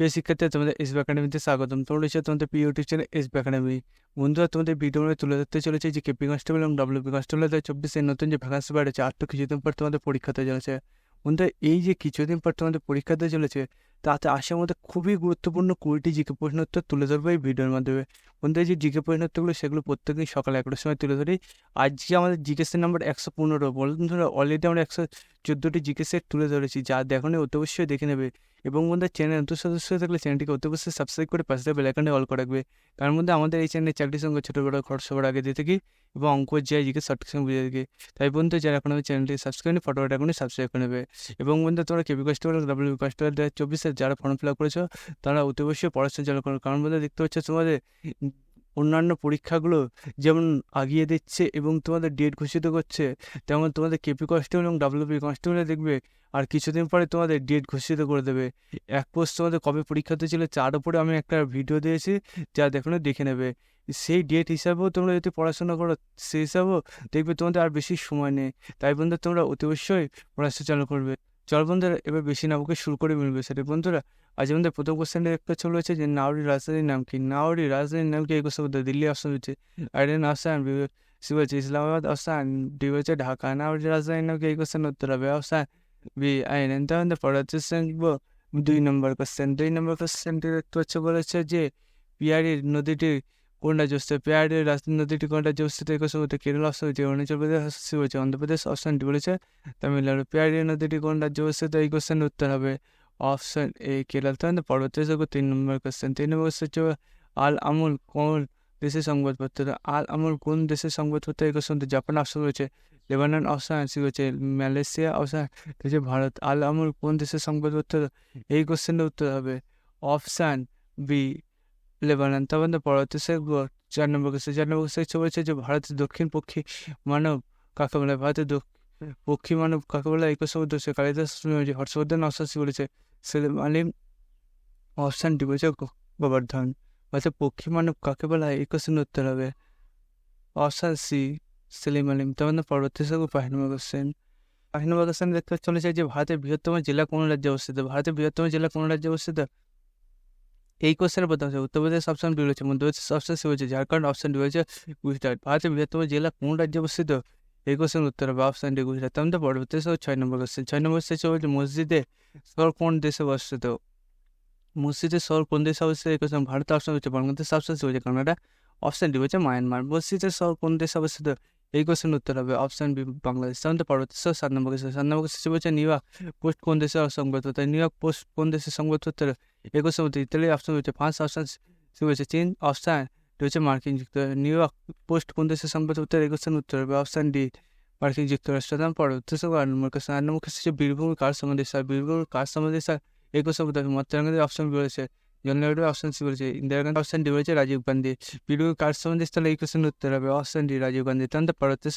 প্রিয় শিক্ষার্থী তোমাদের এসবি একাডেমিতে স্বাগতম তোমরা রয়েছে তোমাদের প্রিয় ইউটিউব চ্যানেল এসবি একাডেমি বন্ধুরা তোমাদের ভিডিও তুলে ধরতে চলেছে যে কেপি কনস্টেবল এবং ডাব্লিউপি কনস্টেবল দু চব্বিশের নতুন যে ভ্যাকান্সি বেড়েছে আর তো কিছুদিন পর তোমাদের পরীক্ষাতে চলেছে বন্ধুরা এই যে কিছুদিন পর তোমাদের পরীক্ষাতে চলেছে তাতে আসার মধ্যে খুবই গুরুত্বপূর্ণ কুড়িটি জিকে প্রশ্ন উত্তর তুলে ধরবো এই ভিডিওর মাধ্যমে। বন্ধুরা যে জিকে প্রশ্ন উত্তরগুলো সেগুলো প্রত্যেকদিন সকাল এগারোটার সময় তুলে ধরি। আজকে আমাদের জিকেসের নাম্বার একশো পনেরো। বন্ধুরা অলরেডি আমরা একশো চোদ্দোটি জিকে সেট তুলে ধরেছি, যা দেখো অতি অবশ্যই দেখে নেবে। এবং বন্ধুরা চ্যানেল নতুন সদস্য থাকলে চ্যানেলটিকে অতি অবশ্যই সাবস্ক্রাইব করে পাশে বেলাইকনে অল করে রাখবে। তার মধ্যে আমাদের এই চ্যানেলে চাকরির সঙ্গে ছোটো, বড়ো, খরচ সবার আগে দিয়ে থাকি এবং অঙ্ক যাই জিকে শর্ট সঙ্গে বুঝে থাকি। তাই বন্ধু যারা এখন আমি চ্যানেলটি সাবস্ক্রাইব করি ফটোটা এখনই সাবস্ক্রাইব করে নেবে। এবং বন্ধু তোমরা কেবি কস্টেবল ডাব্লিউ কস্টেবল দু হাজার চব্বিশে যারা ফর্ম ফিল আপ করেছ, তারা অতি অবশ্যই পড়াশোনা চালু করো কারণ বন্ধু দেখতে পাচ্ছ তোমাদের অন্যান্য পরীক্ষাগুলো যেমন আগিয়ে দিচ্ছে এবং তোমাদের ডেট ঘোষিত করছে, তেমন তোমাদের কেপি কনস্টেবল এবং ডাব্লিউপি কনস্টেবলে দেখবে আর কিছুদিন পরে তোমাদের ডেট ঘোষিত করে দেবে। এক পোস্ট তোমাদের কবে পরীক্ষাতে ছিল তার উপরে আমি একটা ভিডিও দিয়েছি, যা দেখুন দেখে নেবে। সেই ডেট হিসাবেও তোমরা যদি পড়াশোনা করো, সেই হিসাবেও দেখবে তোমাদের আর বেশি সময় নেই। তাই বন্ধু তোমরা অতি অবশ্যই পড়াশোনা চালু করবে। চল বন্ধুরা, এবার বেশি নামকে শুরু করে মিলবে সেটা। বন্ধুরা, আজ আমাদের প্রথম কোশ্চেনটা একটা চলে হচ্ছে যে, নাওরি রাজধানীর নাম কি? নাওরি রাজধানীর নাম কি? এই কোশ্চেন দিল্লি অপশন হচ্ছে। আইডেন আসান সি বলছে ইসলামাবাদ অপশান ডি বলছে ঢাকা। নাওরি রাজধানীর নাম কি? এই কোশ্চেন উত্তর হবে অপশান বি, আইন। তাহলে পড়াতে শিখব দুই নম্বর কোশ্চেন দুই নম্বর কোশ্চেনটি একটু হচ্ছে বলেছে যে পিয়ারি নদীটি কোন রাজ্য অবস্থিত পিয়ারি নদীটি কোন রাজ্যে অবস্থিত এই কোশ্চেন বলতে কেরল অপশন হচ্ছে অরুণাচল প্রদেশ সি বলছে অন্ধ্রপ্রদেশ অপশানটি বলেছে তামিলনাড়ু পিয়ারি নদীটি কোন রাজ্যে অবস্থিত এই কোশ্চেন উত্তর হবে অপশন এ কেরল তাহলে পরবর্তী তিন নম্বর কোশ্চেন তিন নম্বর কোশ্চেন হচ্ছে আল আমুল কোন দেশের সংবাদপত্র আল আমুল কোন দেশের সংবাদপত্র এই কোশ্চেন জাপান অপশন রয়েছে লেবানন অপশন সি হচ্ছে মালয়েশিয়া অপশন হচ্ছে ভারত আল আমুল কোন দেশের সংবাদপত্র এই কোশ্চেনের উত্তর হবে অপশান বি লেবানন তারপর পরবর্তী চার নম্বর কোশ্চেন চার নম্বর কোশ্চেন বলেছে যে ভারতের দক্ষিণ পক্ষী মানব কাকে বলে ভারতের পক্ষী মানব কাকে বলে কোশ্চেন উদ্দেশ্যে কালিদাস হর্ষবর্ধন অশ্বাসী বলেছে সেলিম আলিম অপশানটি বলছে গোবর্ধন বলছে পক্ষী মানব কাকে বলা হয় এই কোশ্চেন উত্তর হবে অপশান সি সেলিম আলিম তখন পরবর্তী সব পাঁচ নম্বর কোশ্চেন পাঁচ কোশ্চেন দেখতে চলেছে যে ভারতের বৃহত্তম জেলা কোন রাজ্যে অবস্থিত ভারতের বৃহত্তম জেলা কোন রাজ্যে অবস্থিত এই কোশ্চেনের প্রথম আছে উত্তরপ্রদেশ অপশন বি রয়েছে মধ্যপ্রদেশ অপশন সি রয়েছে ঝাড়খণ্ড অপশন ডি রয়েছে গুজরাট। ভারতের বৃহত্তম জেলা কোন রাজ্যে অবস্থিত? এই কোশ্চেন উত্তর হবে অপশন ডি, গুজরাট। তেমন পরবর্তী ছয় নম্বর কোশ্চেন ছয় নম্বর শেষ হচ্ছে মসজিদে শহর কোন দেশে অবস্থিত? মসজিদের শহর কোন দেশে অবস্থিত? এই কোশ্চেন ভারত অপশন হচ্ছে বাংলাদেশ অপশন সি হচ্ছে কানাডা। অপশন ডি হচ্ছে মায়ানমার। মসজিদের শহর কোন দেশে অবস্থিত? এই কোশ্চেন উত্তর হবে অপশন বি বাংলাদেশ তেমন পরবর্তী সাত নম্বর কোশ্চেন সাত নম্বর কোশ্চেন হচ্ছে নিউ ইয়র্ক পোস্ট কোন দেশের সংবাদপত্র নিউ ইয়র্ক পোস্ট কোন দেশের সংবাদপত্র এই কোশ্চেন মধ্যে ইতালি অপশন হচ্ছে পাঁচ অপশন সি হচ্ছে চীন অপশান ডি হচ্ছে মার্কিন যুক্তরাষ্ট্র। নিউ ইয়র্ক পোস্ট কোন দেশের সংবাদপত্র এই কোশ্চেন উত্তর হবে অপশন ডি মার্কিন যুক্তরাষ্ট্র। তেমন পরবর্তী আট নম্বর কোশ্চেন আট নম্বর কোশ্চেন হচ্ছে বীরভূম কার সম্বন্ধে স্যার বীরভূম কার সম্বন্ধে স্যার এই কোশ্চেন গান্ধী অপশন বলেছে জননেহরু অপশন সি বলেছে ইন্দিরা গান্ধী অপশন ডি বলেছে রাজীব গান্ধী বীরভূম কার সম্বন্ধে তাহলে এই কোশ্চেন উত্তর হবে অপশন ডি রাজীব গান্ধী তখন পরবর্তী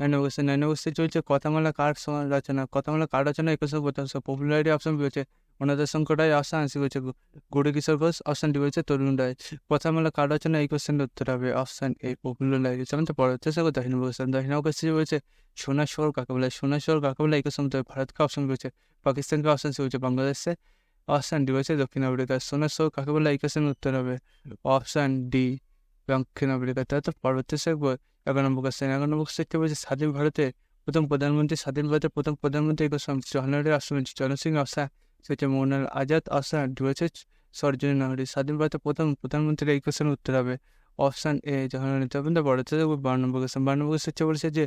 নাইন কোশ্চেন নাইন কোশ্চেন চলছে কথামালা কার রচনা কথামালা কার রচনা এই কোশ্চেন প্রথম পপুলারিটি অপশন বলেছে অনাথ শঙ্কর রায় অপশন আসি বলছে গৌরী কিশোর ঘোষ অপশন ডি বলেছে তরুণ রায় কথামালা কার রচনা এই কোশ্চেনের উত্তর হবে অপশন এ পপুলার লাগে যেমন তো পরবর্তী নম্বর কোশ্চেন নম্বর কোশ্চেন বলেছে সোনা শহর কাকে বলে সোনা শহর কাকে বলে এই কোশ্চেন ভারতকে অপশন বলেছে পাকিস্তানকে অপশন সি বলছে বাংলাদেশে অপশান ডি হচ্ছে দক্ষিণ আফ্রিকা সোনার শো কাকে বলে এই কোশ্চেন উত্তর হবে? অপশান ডি, দক্ষিণ আফ্রিকা তাহলে তো পরবর্তী শিখব। এগারো নম্বর কোশ্চেন এগারো নম্বর শিখতে বলছে স্বাধীন ভারতে প্রথম প্রধানমন্ত্রী, স্বাধীন ভারতের প্রথম প্রধানমন্ত্রী কোশ্চেন জওয়াহরলাল আশ্রম চরণ সিং। অপশান হচ্ছে মৌনাল আজাদ। অপশান ডি হচ্ছে সরজনী নাহরি স্বাধীন ভারতের প্রথম প্রধানমন্ত্রীর এই কোশ্চেন উত্তর হবে? অপশান এ জওয়াহরলাল নেহরু তখন বড় থেকে বারো নম্বর কোশ্চেন বারো নম্বর কোশ্চেন বলেছে যে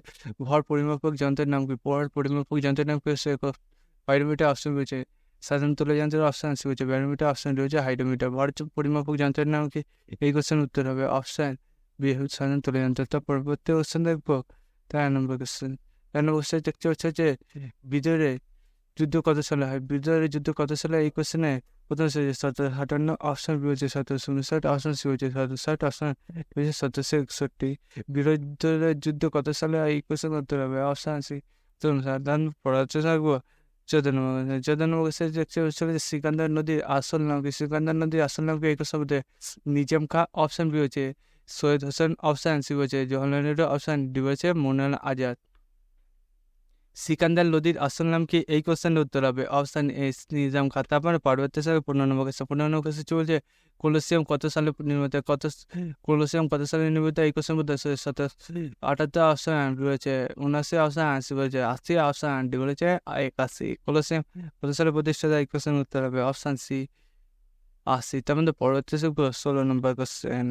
ভর পরিমাপক যন্ত্রের নাম কি? ভর পরিমাপক যন্ত্রের নাম কি? পাইরোমিটার অপশন রয়েছে সাধারণ তুলা যন্ত্রের অপশান সি হচ্ছে ব্যারোমিটার অপশান রয়েছে, হাইড্রোমিটার। ভর পরিমাপক যন্ত্রের নাম কি? এই কোশ্চেন উত্তর হবে অপশান বি সাধারণ তুলা যন্ত্র। তার পরবর্তী কোশ্চেন দেখব। তেরো নম্বর কোশ্চেন। তেরো নম্বর কোশ্চেন দেখতে হচ্ছে যে বিদরে যুদ্ধ কত সালে হয়? বিদরের যুদ্ধ কত সালে? এই কোশ্চেনে প্রথম সতেরো সাতান্ন অপশন বি হচ্ছে সতেরোশো উনষাট, অপশন সি হচ্ছে সতেরো ষাট, অপশন হচ্ছে সতেরোশো একষট্টি। বিরোধীদের যুদ্ধ কত সালে এই কোশ্চেন উত্তর হবে অপশন সি। সাধারণ পড়াতে থাকব। নম্বর দেখতে হচ্ছে সিকান্দার নদীর আসল নাম কি সিকান্দার নদীর আসল নাম কি এক শব্দে নিজাম খা অপশান বি হচ্ছে সৈয়দ হোসেন অপশান সি হচ্ছে জওহরলাল নেহরু অপশন ডি হচ্ছে মোনাল আজাদ সিকান্দার লোদির আসল নাম কি? এই কোশ্চেনের উত্তর হবে অপশান এ, নিজাম খান তারপরে পরবর্তী সালে কোশ্চেন পনেরো নম্বর কোশ্চেন চলছে কোলোসিয়াম কত সালে নির্মিত? কত কোলোসিয়াম কত সালে নির্মিত? এই কোশ্চেন শত আটাত্তর অপশান রয়েছে উনআশি অপশান আশি বলেছে, আশি অপশান আন্টি বলেছে একাশি কোলোসিয়াম কত সালে প্রতিষ্ঠিত? এই কোশ্চেন উত্তর হবে অপশান সি, আশি। তার মধ্যে পরবর্তী ষোলো নম্বর কোশ্চেন।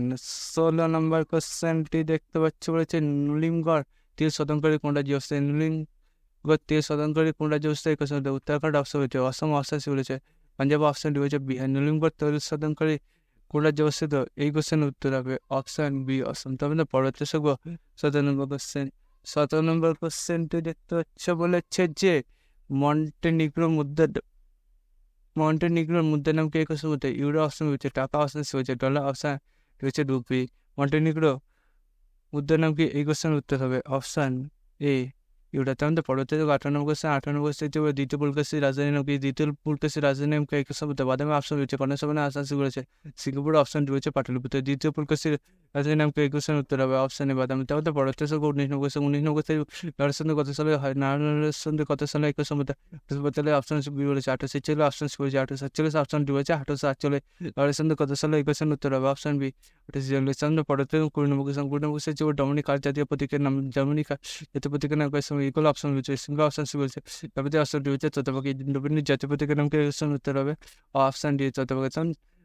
ষোলো নম্বর কোশ্চেনটি দেখতে পাচ্ছি বলেছে, নুলিমগড় তীর শতঙ্করী কোনটা জিওস্থায়ী নুলিমগড় তীর শতঙ্করী কোনটা জিওস্থায়ী কোশ্চেন উত্তরাখণ্ড অপশন হয়েছে অসম সি বলেছে পাঞ্জাব অপশন ডি হয়েছে বিহার নুলিমগড় তীর শতঙ্করী কোনটা অবস্থিত এই কোশ্চেন উত্তর হবে অপশন বি অসম তার মধ্যে পরবর্তী সব সতেরো নম্বর কোশ্চেন সতেরো নম্বর কোশ্চেনটি দেখতে পাচ্ছে বলেছে যে মন্টেনিগ্রো মুদ্রা মন্টেনিগ্রোর মুদ্রার নাম কি কোশ্চেন মধ্যে ইউরো অপশন রয়েছে টাকা অপশন হয়েছে ডলার অপশন রয়েছে রুপি মন্টেনিগ্রো মুদ্রার নাম কি এই কোশ্চেন উত্তর হবে অপশন এ ইউরো তার মধ্যে পরবর্তী আঠারো নম্বর কোশ্চেন, আঠারো নম্বর কোশ্চেন হচ্ছে দ্বিতীয় পুলকেশী রাজধানী নাম কি? দ্বিতীয় পুলকেশী রাজধানী নাম কি? এই বাদামে অপশন রয়েছে কর্ণসভানে আসান সি রয়েছে। সিঙ্গাপুর অপশন রয়েছে পাটলিপুত্র। দ্বিতীয় পুলকেশী রাজধানী নাম কি কোশ্চেন উত্তর হবে অপশন বাদামে মধ্যে পরবর্তী সঙ্গে উনিশ নম্বর কোশ্চেন উনিশ নম্বর কোশ্চেন নরেন্দ্র কত সালে হয় নারায়ণ কত সালে মধ্যে বলতে অপশন বি বলেছে আঠাশে ছিল অপশন সি বলেছে আঠাশো সাতচল্লিশ অপশন ডি বলেছে আঠাশো আটচল্লিশ নরেন্দ্র কত সালে এই কোশ্চেন উত্তর হবে অপশন বি আঠাশে চল্লিশ চন্দ্র পরবর্তী কুড়ি নম্বর কোশ্চেন কুড়ি কোশ্চেন হচ্ছে ডমিনিক জাতীয় প্রতীকের নাম ডমিনিক জাতীয় প্রতীকের নাম কোশ্চেন ইকুয়াল অপশন রয়েছে সিঙ্গল অপশন সি বলছে তারপরে অপশন ডি হচ্ছে চতুর্ভাগে ডমিনিক জাতীয় প্রতীকের নাম কোশ্চেন উত্তর হবে অপশন ডি চতুর্ভাগে